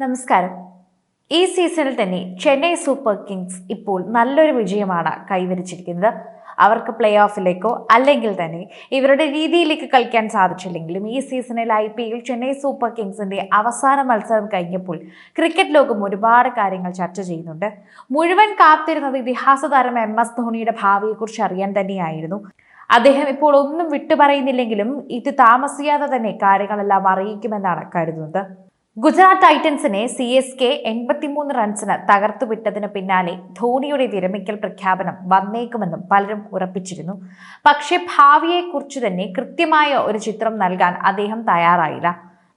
നമസ്കാരം. ഈ സീസണിൽ തന്നെ ചെന്നൈ സൂപ്പർ കിങ്സ് ഇപ്പോൾ നല്ലൊരു വിജയമാണ് കൈവരിച്ചിരിക്കുന്നത്. അവർക്ക് പ്ലേ ഓഫിലേക്കോ അല്ലെങ്കിൽ തന്നെ ഇവരുടെ രീതിയിലേക്ക് കളിക്കാൻ സാധിച്ചില്ലെങ്കിലും ഈ സീസണിൽ I P L Chennai super കിങ്സിന്റെ അവസാന മത്സരം കഴിഞ്ഞപ്പോൾ ക്രിക്കറ്റ് ലോകം ഒരുപാട് കാര്യങ്ങൾ ചർച്ച ചെയ്യുന്നുണ്ട്. മുഴുവൻ കാത്തിരുന്നത് ഇതിഹാസ താരം എം എസ് ധോണിയുടെ ഭാവിയെക്കുറിച്ച് അറിയാൻ തന്നെയായിരുന്നു. അദ്ദേഹം ഇപ്പോൾ ഒന്നും വിട്ടുപറയുന്നില്ലെങ്കിലും ഇത് താമസിയാതെ തന്നെ കാര്യങ്ങളെല്ലാം അറിയിക്കുമെന്നാണ് കരുതുന്നത്. ഗുജറാത്ത് ടൈറ്റൻസിനെ സി എസ് കെ എൺപത്തിമൂന്ന് റൺസിന് തകർത്തുവിട്ടതിന് പിന്നാലെ ധോണിയുടെ വിരമിക്കൽ പ്രഖ്യാപനം വന്നേക്കുമെന്നും പലരും ഉറപ്പിച്ചിരുന്നു. പക്ഷേ ഭാവിയെക്കുറിച്ച് തന്നെ കൃത്യമായ ഒരു ചിത്രം നൽകാൻ അദ്ദേഹം തയ്യാറായില്ല.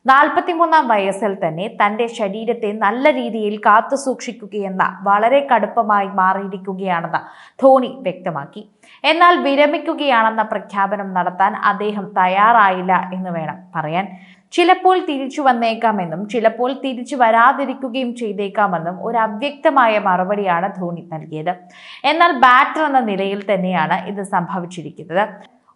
നാൽപ്പത്തിമൂന്നാം വയസ്സിൽ തന്നെ തന്റെ ശരീരത്തെ നല്ല രീതിയിൽ കാത്തു സൂക്ഷിക്കുകയെന്ന വളരെ കടുപ്പമായി മാറിയിരിക്കുകയാണെന്ന് ധോണി വ്യക്തമാക്കി. എന്നാൽ വിരമിക്കുകയാണെന്ന പ്രഖ്യാപനം നടത്താൻ അദ്ദേഹം തയ്യാറായില്ല എന്ന് വേണം പറയാൻ. ചിലപ്പോൾ തിരിച്ചു വന്നേക്കാമെന്നും ചിലപ്പോൾ തിരിച്ചു വരാതിരിക്കുകയും ചെയ്തേക്കാമെന്നും ഒരു അവ്യക്തമായ മറുപടിയാണ് ധോണി നൽകിയത്. എന്നാൽ ബാറ്റർ എന്ന നിലയിൽ തന്നെയാണ് ഇത് സംഭവിച്ചിരിക്കുന്നത്.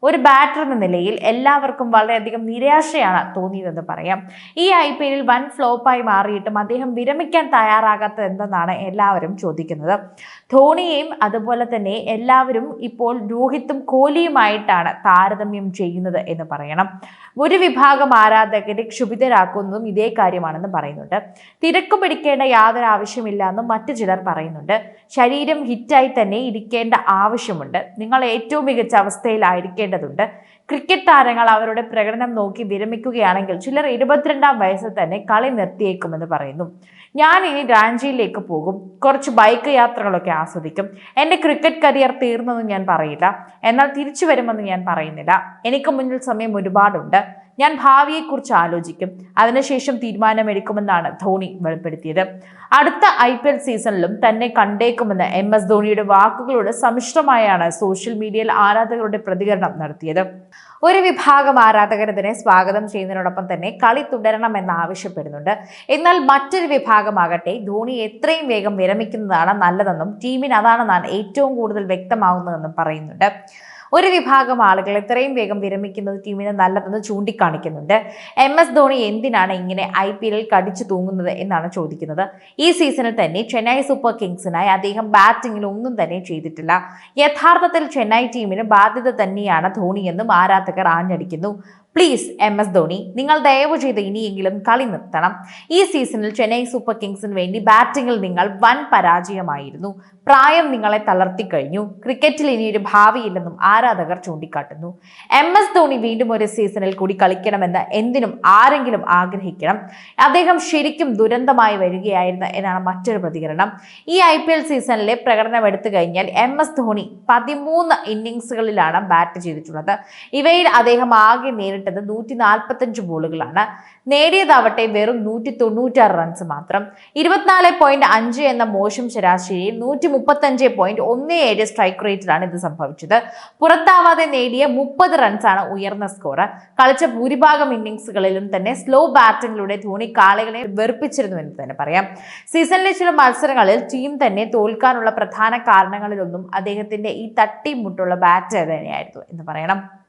ഒരു ബാറ്റർ എന്ന നിലയിൽ എല്ലാവർക്കും വളരെയധികം നിരാശയാണ് തോന്നിയതെന്ന് പറയാം. ഈ ഐ പി എല്ലിൽ വൻ ഫ്ലോപ്പായി മാറിയിട്ടും അദ്ദേഹം വിരമിക്കാൻ തയ്യാറാകാത്തത് എന്തെന്നാണ് എല്ലാവരും ചോദിക്കുന്നത്. ധോണിയെയും അതുപോലെ തന്നെ എല്ലാവരും ഇപ്പോൾ രോഹിത്തും കോഹ്ലിയുമായിട്ടാണ് താരതമ്യം ചെയ്യുന്നത് എന്ന് പറയണം. ഒരു വിഭാഗം ആരാധകരെ ക്ഷുഭിതരാക്കുന്നതും ഇതേ കാര്യമാണെന്ന് പറയുന്നുണ്ട്. തിരക്ക് പിടിക്കേണ്ട യാതൊരു ആവശ്യമില്ല എന്നും മറ്റു ചിലർ പറയുന്നുണ്ട്. ശരീരം ഹിറ്റായി തന്നെ ഇരിക്കേണ്ട ആവശ്യമുണ്ട്. നിങ്ങൾ ഏറ്റവും മികച്ച അവസ്ഥയിലായിരിക്കേണ്ടതുണ്ട് ക്രിക്കറ്റ് താരങ്ങൾ അവരുടെ പ്രകടനം നോക്കി വിരമിക്കുകയാണെങ്കിൽ ചിലർ ഇരുപത്തിരണ്ടാം വയസ്സിൽ തന്നെ കളി നിർത്തിയേക്കുമെന്ന് പറയുന്നു. ഞാൻ ഇനി റാഞ്ചിയിലേക്ക് പോകും. കുറച്ച് ബൈക്ക് യാത്രകളൊക്കെ ആസ്വദിക്കും. എന്റെ ക്രിക്കറ്റ് കരിയർ തീർന്നെന്ന് ഞാൻ പറയില്ല. എന്നാൽ തിരിച്ചു വരുമെന്ന് ഞാൻ പറയുന്നില്ല. എനിക്ക് മുന്നിൽ സമയം ഒരുപാടുണ്ട്. ഞാൻ ഭാവിയെക്കുറിച്ച് ആലോചിക്കും. അതിനുശേഷം തീരുമാനമെടുക്കുമെന്നാണ് ധോണി വെളിപ്പെടുത്തിയത്. അടുത്ത ഐ പി എൽ സീസണിലും തന്നെ കണ്ടേക്കുമെന്ന് എം എസ് ധോണിയുടെ വാക്കുകളോട് സമ്മിശ്രമായാണ് സോഷ്യൽ മീഡിയയിൽ ആരാധകരുടെ പ്രതികരണം നടത്തിയത്. ഒരു വിഭാഗം ആരാധകർ ഇതിനെ സ്വാഗതം ചെയ്യുന്നതിനോടൊപ്പം തന്നെ കളി തുടരണമെന്ന് ആവശ്യപ്പെടുന്നുണ്ട്. എന്നാൽ മറ്റൊരു വിഭാഗമാകട്ടെ ധോണി എത്രയും വേഗം വിരമിക്കുന്നതാണ് നല്ലതെന്നും ടീമിന് അതാണ് ഏറ്റവും കൂടുതൽ വ്യക്തമാവുന്നതെന്നും പറയുന്നുണ്ട്. ഒരു വിഭാഗം ആളുകൾ എത്രയും വേഗം വിരമിക്കുന്നത് ടീമിന് നല്ലതെന്ന് ചൂണ്ടിക്കാണിക്കുന്നുണ്ട്. എം എസ് ധോണി എന്തിനാണ് ഇങ്ങനെ ഐ പി എല്ലിൽ കടിച്ചു തൂങ്ങുന്നത് എന്നാണ് ചോദിക്കുന്നത്. ഈ സീസണിൽ തന്നെ ചെന്നൈ സൂപ്പർ കിങ്സിനായി അദ്ദേഹം ബാറ്റിംഗിൽ ഒന്നും തന്നെ ചെയ്തിട്ടില്ല. യഥാർത്ഥത്തിൽ ചെന്നൈ ടീമിന് ബാധ്യത തന്നെയാണ് ധോണിയെന്നും ആരാധകർ ആഞ്ഞടിക്കുന്നു. പ്ലീസ് എം എസ് ധോണി നിങ്ങൾ ദയവ് ചെയ്ത് ഇനിയെങ്കിലും കളി നിർത്തണം. ഈ സീസണിൽ ചെന്നൈ സൂപ്പർ കിങ്സിന് വേണ്ടി ബാറ്റിംഗിൽ നിങ്ങൾ വൻ പരാജയമായിരുന്നു. പ്രായം നിങ്ങളെ തളർത്തിക്കഴിഞ്ഞു ക്രിക്കറ്റിൽ ഇനിയൊരു ഭാവിയില്ലെന്നും ആരാധകർ ചൂണ്ടിക്കാട്ടുന്നു. എം എസ് ധോണി വീണ്ടും ഒരു സീസണിൽ കൂടി കളിക്കണമെന്ന് എന്തിനും ആരെങ്കിലും ആഗ്രഹിക്കണം. അദ്ദേഹം ശരിക്കും ദുരന്തമായി വരികയായിരുന്നു എന്നാണ് മറ്റൊരു പ്രതികരണം. ഈ ഐ പി എൽ സീസണിലെ പ്രകടനം എടുത്തു കഴിഞ്ഞാൽ എം എസ് ധോണി പതിമൂന്ന് ഇന്നിങ്സുകളിലാണ് ബാറ്റ് ചെയ്തിട്ടുള്ളത്. ഇവയിൽ അദ്ദേഹം ആകെ നേരിട്ടത് നൂറ്റി നാൽപ്പത്തഞ്ച് ബോളുകളാണ്. നേടിയതാവട്ടെ വെറും നൂറ്റി തൊണ്ണൂറ്റാറ് റൺസ് മാത്രം. ഇരുപത്തിനാല് പോയിന്റ് അഞ്ച് എന്ന മോശം ശരാശരിയിൽ നൂറ്റി മുപ്പത്തഞ്ച് പോയിന്റ് ഒന്ന് ഏഴ് സ്ട്രൈക്ക് റേറ്റിലാണ് ഇത് സംഭവിച്ചത്. പുറത്താവാതെ നേടിയ മുപ്പത് റൺസാണ് ഉയർന്ന സ്കോർ കളിച്ച ഭൂരിഭാഗം ഇന്നിങ്സുകളിലും തന്നെ സ്ലോ ബാറ്റിംഗിലൂടെ ധോണി കാളികളെ വെറുപ്പിച്ചിരുന്നു എന്ന് തന്നെ പറയാം. സീസണിലെ ചില മത്സരങ്ങളിൽ ടീം തന്നെ തോൽക്കാനുള്ള പ്രധാന കാരണങ്ങളിലൊന്നും അദ്ദേഹത്തിന്റെ ഈ തട്ടിമുട്ടുള്ള ബാറ്റ് തന്നെയായിരുന്നു എന്ന് പറയണം.